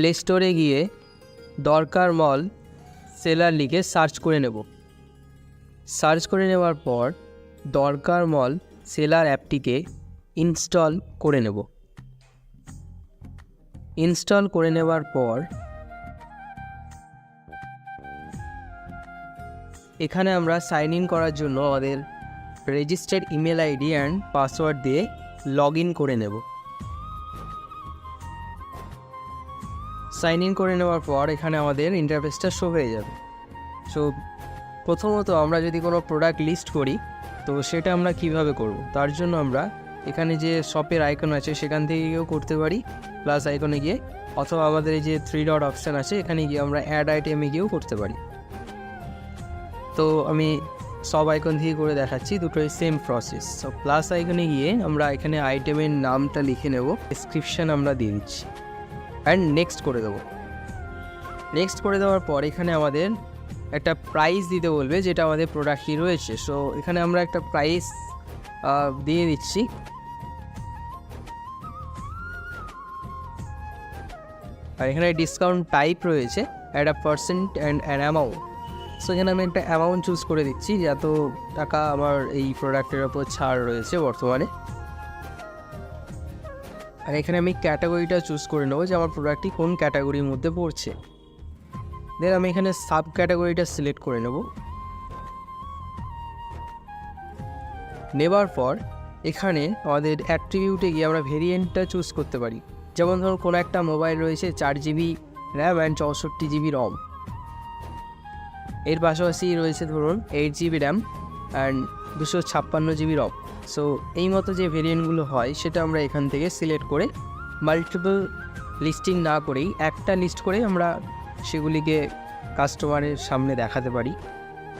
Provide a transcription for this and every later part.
Play স্টোরে গিয়ে দরকার মল সেলার লিখে সার্চ করে নেব। সার্চ করে নেওয়ার পর দরকার মল সেলার অ্যাপটিকে ইনস্টল করে নেব। ইনস্টল করে নেওয়ার পর এখানে আমরা সাইন ইন করার জন্য আমাদের registered email ID and password দিয়ে লগ ইন করে নেব। সাইন ইন করে নেওয়ার পর এখানে আমাদের ইন্টারফেসটা শো হয়ে যাবে। সো প্রথমত আমরা যদি কোনো প্রোডাক্ট লিস্ট করি, তো সেটা আমরা কীভাবে করব? তার জন্য আমরা এখানে যে শপের আইকন আছে, সেখান থেকে গিয়েও করতে পারি। প্লাস আইকনে গিয়ে, অথবা আমাদের এই যে থ্রি ডট অপশান আছে, এখানে গিয়ে আমরা অ্যাড আইটেমে গিয়েও করতে পারি। তো আমি সব আইকন থেকে করে দেখাচ্ছি, দুটোই সেম প্রসেস সো প্লাস আইকনে গিয়ে আমরা এখানে আইটেমের নামটা লিখে নেব। ডিসক্রিপশান আমরা দিয়ে দিচ্ছি। অ্যান্ড নেক্সট করে দেবো। নেক্সট করে দেওয়ার পর এখানে আমাদের একটা প্রাইস দিতে বলবে, যেটা আমাদের প্রোডাক্টটি রয়েছে। সো এখানে আমরা একটা প্রাইস দিয়ে দিচ্ছি। আর এখানে ডিসকাউন্ট টাইপ রয়েছে একটা percent and an amount so এখানে আমি একটা অ্যামাউন্ট চুজ করে দিচ্ছি, যে এত টাকা আমার এই প্রোডাক্টের ওপর ছাড় রয়েছে বর্তমানে। আর এখানে আমি ক্যাটাগরিটা চুজ করে নেব যে আমার প্রোডাক্টটি কোন ক্যাটাগরির মধ্যে পড়ছে। দেন আমি এখানে সাব ক্যাটাগরিটা সিলেক্ট করে নেব। নেবার পর এখানে আমাদের অ্যাট্রিবিউটে গিয়ে আমরা ভেরিয়েন্টটা চুজ করতে পারি। যেমন ধরুন, কোনো একটা মোবাইল রয়েছে চার জিবি র্যাম অ্যান্ড চৌষট্টি জিবি রম এর পাশাপাশি রয়েছে ধরুন এইট জিবি র্যাম অ্যান্ড দুশো ছাপ্পান্ন জিবি রম সো এই মতো যে ভেরিয়েন্টগুলো হয়, সেটা আমরা এখান থেকে সিলেক্ট করে মাল্টিপল লিস্টিং না করেই একটা লিস্ট করে আমরা সেগুলিকে কাস্টমারের সামনে দেখাতে পারি।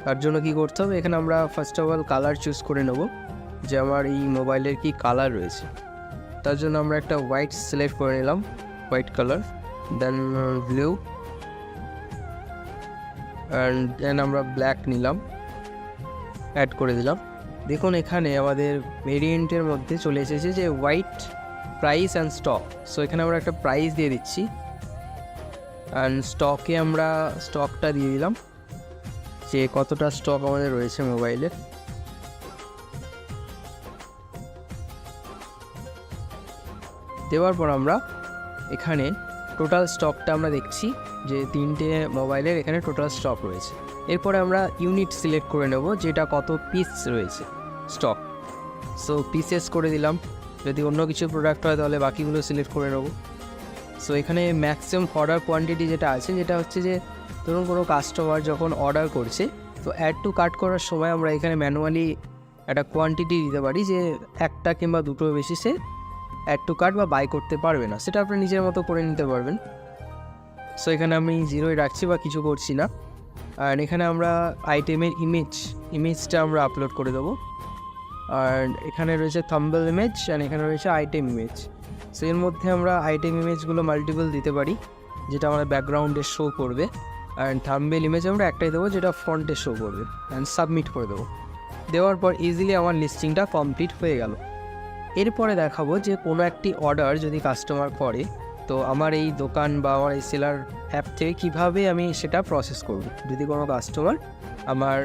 তার জন্য কি করতে হবে? এখানে আমরা first of all colour choose করে নেব, যে আমার এই মোবাইলের কি কালার রয়েছে। তার জন্য আমরা একটা হোয়াইট সিলেক্ট করে নিলাম white colour then blue and then আমরা ব্ল্যাক নিলাম অ্যাড করে দিলাম। দেখুন, এখানে আমাদের ভেরিয়েন্টের মধ্যে চলে এসেছে যে white price and stock so এখানে আমরা একটা প্রাইস দিয়ে দিচ্ছি। অ্যান্ড স্টকে আমরা স্টকটা দিয়ে দিলাম। যে কতটা স্টক আমাদের রয়েছে মোবাইলের দেওয়ার পর আমরা এখানে টোটাল স্টকটা আমরা দেখছি যে তিনটে মোবাইলের এখানে টোটাল স্টক রয়েছে। এরপরে আমরা ইউনিট সিলেক্ট করে নেব, যেটা কত পিস রয়েছে। স্টক। সো পিসেস করে দিলাম। যদি অন্য কিছু প্রোডাক্ট হয়, তাহলে বাকিগুলো সিলেক্ট করে নেব। সো এখানে ম্যাক্সিমাম অর্ডার কোয়ান্টিটি যেটা আছে, যেটা হচ্ছে যে, ধরুন কোনো কাস্টমার যখন অর্ডার করছে, তো অ্যাড টু কাট করার সময় আমরা এখানে ম্যানুয়ালি একটা কোয়ান্টিটি দিতে পারি যে, একটা কিংবা দুটো বেশি সে অ্যাড টু কাট বা বাই করতে পারবে না। সেটা আপনি নিজের মতো করে নিতে পারবেন। সো এখানে আমি জিরোই রাখছি বা কিছু করছি না। আর এখানে আমরা আইটেমের ইমেজ ইমেজটা আমরা আপলোড করে দেবো। আর এখানে রয়েছে থাম্বল ইমেজ অ্যান্ড এখানে রয়েছে আইটেম ইমেজ সো এর মধ্যে আমরা আইটেম ইমেজগুলো মাল্টিপল দিতে পারি, যেটা আমাদের ব্যাকগ্রাউন্ডে শো করবে। অ্যান্ড থাম্বেল ইমেজ আমরা একটাই দেবো, যেটা ফ্রন্টে শো করবে। অ্যান্ড সাবমিট করে দেবো। দেওয়ার পর ইজিলি আমার লিস্টিংটা কমপ্লিট হয়ে গেল। এরপরে দেখাবো যে কোনো একটি অর্ডার যদি কাস্টমার করে, তো আমার এই দোকান বা আমার এই সেলার অ্যাপ থেকে কীভাবে আমি সেটা প্রসেস করব? যদি কোনো কাস্টমার আমার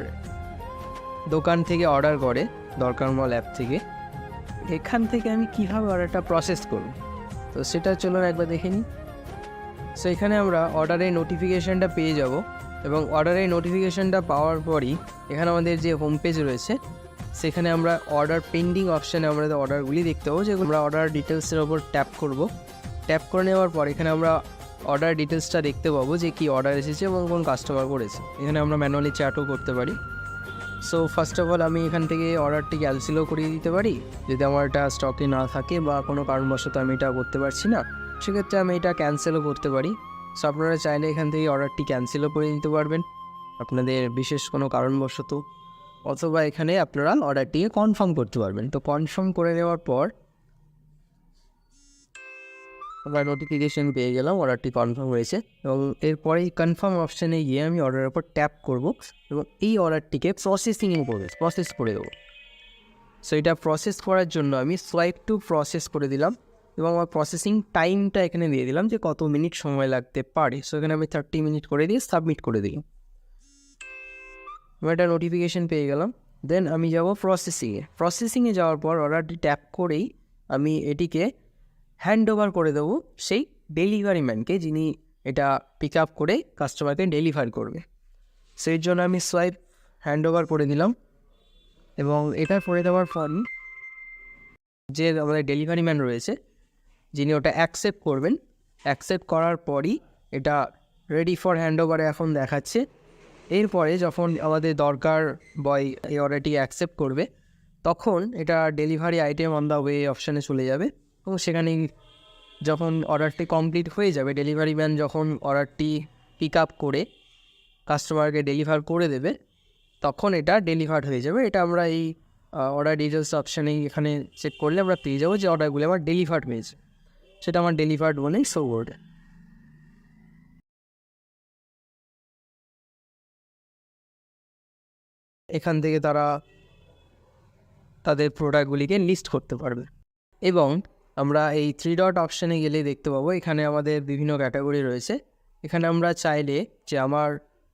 দোকান থেকে অর্ডার করে দরকার মল অ্যাপ থেকে। এখান থেকে আমি কীভাবে অর্ডারটা প্রসেস করব? তো সেটা চলুন একবার দেখে নিই। সো এখানে আমরা অর্ডারের নোটিফিকেশানটা পেয়ে যাব এবং অর্ডারের নোটিফিকেশানটা পাওয়ার পরই এখানে আমাদের যে হোম পেজ রয়েছে, সেখানে আমরা অর্ডার পেন্ডিং অপশানে আমরা অর্ডারগুলি দেখতে পাবো। যেগুলো আমরা অর্ডার ডিটেলসের ওপর ট্যাপ করব। ট্যাপ করে নেওয়ার পর এখানে আমরা অর্ডার ডিটেলসটা দেখতে পাবো যে কী অর্ডার এসেছে এবং কোন কাস্টমার করেছে। এখানে আমরা ম্যানুয়ালি চ্যাটও করতে পারি। সো ফার্স্ট অফ অল আমি এখান থেকে অর্ডারটি ক্যান্সেলও করিয়ে দিতে পারি। যদি আমার এটা স্টকে না থাকে বা কোনো কারণবশত আমি এটা করতে পারছি না, সেক্ষেত্রে আমি এটা ক্যান্সেলও করতে পারি। সো আপনারা চাইলে এখান থেকে অর্ডারটি ক্যান্সেলও করে দিতে পারবেন। আপনাদের বিশেষ কোনো কারণবশত। অথবা এখানে আপনারা অর্ডারটিকে কনফার্ম করতে পারবেন। তো কনফার্ম করে নেওয়ার পর আমরা নোটিফিকেশান পেয়ে গেলাম অর্ডারটি কনফার্ম হয়েছে। এবং এরপরে এই কনফার্ম অপশানে গিয়ে আমি অর্ডারের উপর ট্যাপ করব এবং এই অর্ডারটিকে প্রসেসিংয়ে করবে প্রসেস করে দেবো। সো এটা প্রসেস করার জন্য আমি সোয়াইপ টু প্রসেস করে দিলাম এবং আমার প্রসেসিং টাইমটা এখানে দিয়ে দিলাম যে কত মিনিট সময় লাগতে পারে। সো এখানে আমি থার্টি মিনিট করে দিয়ে সাবমিট করে দিই আমি একটা নোটিফিকেশান পেয়ে গেলাম। দেন আমি যাব প্রসেসিংয়ে প্রসেসিংয়ে যাওয়ার পর অর্ডারটি ট্যাপ করেই আমি এটিকে হ্যান্ড ওভার করে দেবো সেই ডেলিভারি ম্যানকে যিনি এটা পিক আপ করে কাস্টমারকে ডেলিভার করবে। সেই জন্য আমি সোয়াইপ হ্যান্ড ওভার করে দিলাম এবং এটা করে দেওয়ার পর যে আমাদের ডেলিভারি ম্যান রয়েছে, যিনি ওটা অ্যাকসেপ্ট করবেন অ্যাকসেপ্ট করার পরই এটা রেডি ফর হ্যান্ড ওভারে এখন দেখাচ্ছে। এরপরে যখন আমাদের দরকার বয় এই অর্ডারটি অ্যাকসেপ্ট করবে, তখন এটা delivery item on the way অপশানে চলে যাবে। এবং সেখানে যখন অর্ডারটি কমপ্লিট হয়ে যাবে ডেলিভারি ম্যান যখন অর্ডারটি পিক আপ করে কাস্টমারকে ডেলিভার করে দেবে, তখন এটা ডেলিভার্ড হয়ে যাবে। এটা আমরা এই অর্ডার ডিটেলস অপশানে এখানে চেক করলে আমরা পেয়ে যাব যে অর্ডারগুলো আমার ডেলিভার্ড হয়েছে। সেটা আমার ডেলিভার্ড বলেই শো করবে এখান থেকে তারা তাদের প্রোডাক্টগুলিকে লিস্ট করতে পারবে। এবং আমরা এই থ্রি ডট অপশানে গেলে দেখতে পাবো। এখানে আমাদের বিভিন্ন ক্যাটাগরি রয়েছে। এখানে আমরা চাইলে যে আমার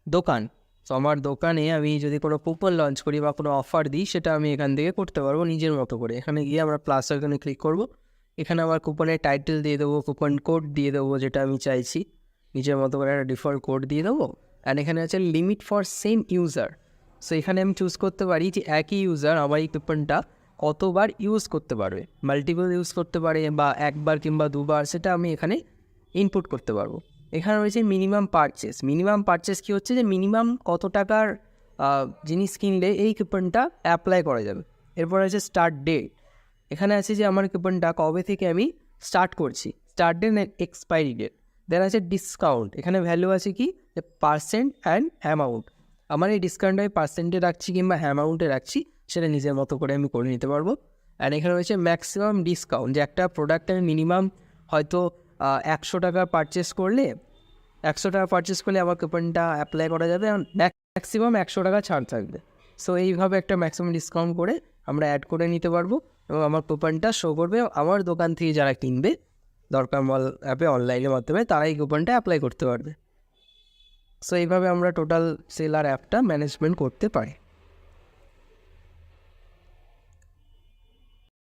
দোকান, তো আমার দোকানে আমি যদি কোনো কুপন লঞ্চ করি বা কোনো অফার দিই, সেটা আমি এখান থেকে করতে পারব নিজের মতো করে। এখানে গিয়ে আমরা প্লাস এখানে ক্লিক করব। এখানে আমার কুপনের টাইটেল দিয়ে দেবো কুপন কোড দিয়ে দেবো যেটা আমি চাইছি। নিজের মতো করে একটা ডিফল্ট কোড দিয়ে দেবো। অ্যান্ড এখানে আছে limit for same user so এখানে আমি চুজ করতে পারি যে একই ইউজার আমার এই কুপনটা কতবার ইউজ করতে পারবে? মাল্টিপল ইউজ করতে পারে বা একবার কিংবা দুবার, সেটা আমি এখানে ইনপুট করতে পারব। এখানে রয়েছে মিনিমাম পারচেস মিনিমাম পারচেস কী হচ্ছে যে মিনিমাম কত টাকার জিনিস কিনলে এই কুপনটা অ্যাপ্লাই করা যাবে। এরপর আছে স্টার্ট ডেট এখানে আছে যে, আমার কুপনটা কবে থেকে আমি স্টার্ট করছি? Start date and expiry date then আছে ডিসকাউন্ট এখানে ভ্যালু আছে কি? পার্সেন্ট অ্যান্ড অ্যামাউন্ট আমার এই ডিসকাউন্ট আমি পার্সেন্টে রাখছি কিংবা অ্যামাউন্টে রাখছি সেটা নিজের মতো করে আমি করে নিতে পারব। অ্যান্ড এখানে রয়েছে ম্যাক্সিমাম ডিসকাউন্ট যে একটা প্রোডাক্ট আমি মিনিমাম হয়তো একশো টাকা পারচেস করলে, একশো টাকা পারচেস করলে আমার কুপনটা অ্যাপ্লাই করা যাবে ম্যাক্সিমাম একশো টাকা ছাড় থাকবে। সো এইভাবে একটা ম্যাক্সিমাম ডিসকাউন্ট করে আমরা অ্যাড করে নিতে পারব এবং আমার কুপনটা শো করবে। আমার দোকান থেকে যারা কিনবে, দরকার মল অ্যাপে অনলাইনের মাধ্যমে তারা এই কুপনটা অ্যাপ্লাই করতে পারবে। সো এইভাবে আমরা টোটাল সেলার অ্যাপটা ম্যানেজমেন্ট করতে পারি।